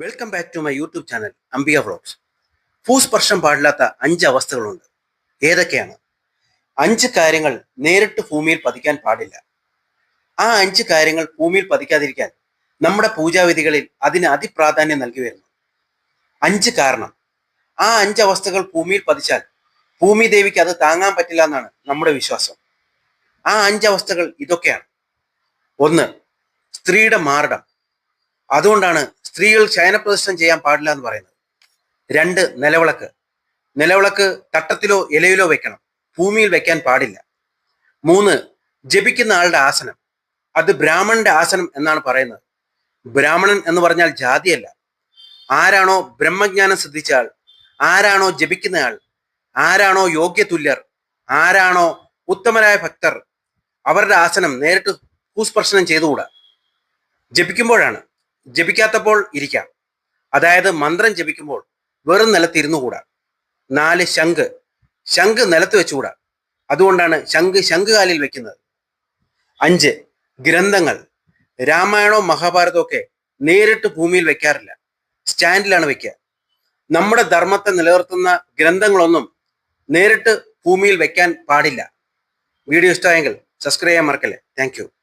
Welcome back to my YouTube channel Ambika vlogs ഭൂസ്പർശം പാടില്ലാത്ത അഞ്ച് അവസ്ഥകളുണ്ട്. ഏതൊക്കെയാണ്? അഞ്ച് കാര്യങ്ങൾ നേരിട്ട് ഭൂമിയിൽ പതിക്കാൻ പാടില്ല. ആ അഞ്ച് കാര്യങ്ങൾ ഭൂമിയിൽ പതിക്കാതിരിക്കാൻ നമ്മുടെ പൂജാവിധികളിൽ അതിന് അതിപ്രാധാന്യം നൽകി വരുന്നു. അഞ്ച് കാരണം. ആ അഞ്ച് അവസ്ഥകൾ ഭൂമിയിൽ പതിച്ചാൽ ഭൂമി ദേവിക്ക് അത് താങ്ങാൻ പറ്റില്ല എന്നാണ് നമ്മുടെ വിശ്വാസം. ആ അഞ്ച് അവസ്ഥകൾ ഇതൊക്കെയാണ്. ഒന്ന് സ്ത്രീയുടെ മാറിടം അതുകൊണ്ടാണ് സ്ത്രീകൾ ശയനപ്രദർശനം ചെയ്യാൻ പാടില്ല എന്ന് പറയുന്നത്. രണ്ട് നിലവിളക്ക്. നിലവിളക്ക് തട്ടത്തിലോ ഇലയിലോ വെക്കണം. ഭൂമിയിൽ വെക്കാൻ പാടില്ല. മൂന്ന് ജപിക്കുന്ന ആളുടെ ആസനം. അത് ബ്രാഹ്മണന്റെ ആസനം എന്നാണ് പറയുന്നത്. ബ്രാഹ്മണൻ എന്ന് പറഞ്ഞാൽ ജാതിയല്ല. ആരാണോ ബ്രഹ്മജ്ഞാനം സിദ്ധിച്ച ആരാണോ ജപിക്കുന്നയാൾ ആരാണോ യോഗ്യതുല്യർ ആരാണോ ഉത്തമരായ ഭക്തർ അവരുടെ ആസനം നേരിട്ട് ഭൂസ്പർശനം ചെയ്തുകൂടാ. ജപിക്കുമ്പോഴാണ് ജപിക്കാത്തപ്പോൾ ഇരിക്കാം. അതായത് മന്ത്രം ജപിക്കുമ്പോൾ വെറും നിലത്തിരുന്നുകൂടാ നാല് ശംഖ്. ശംഖ് നിലത്ത് വെച്ചുകൂടാ അതുകൊണ്ടാണ് ശംഖ് ശംഖുകാലിൽ വെക്കുന്നത്. അഞ്ച് ഗ്രന്ഥങ്ങൾ. രാമായണവും മഹാഭാരതവും ഒക്കെ നേരിട്ട് ഭൂമിയിൽ വെക്കാറില്ല. സ്റ്റാൻഡിലാണ് വെക്കുക. നമ്മുടെ ധർമ്മത്തെ നിലനിർത്തുന്ന ഗ്രന്ഥങ്ങളൊന്നും നേരിട്ട് ഭൂമിയിൽ വെക്കാൻ പാടില്ല. വീഡിയോ ഇഷ്ടമായെങ്കിൽ സബ്സ്ക്രൈബ് ചെയ്യാൻ മറക്കല്ലേ. താങ്ക്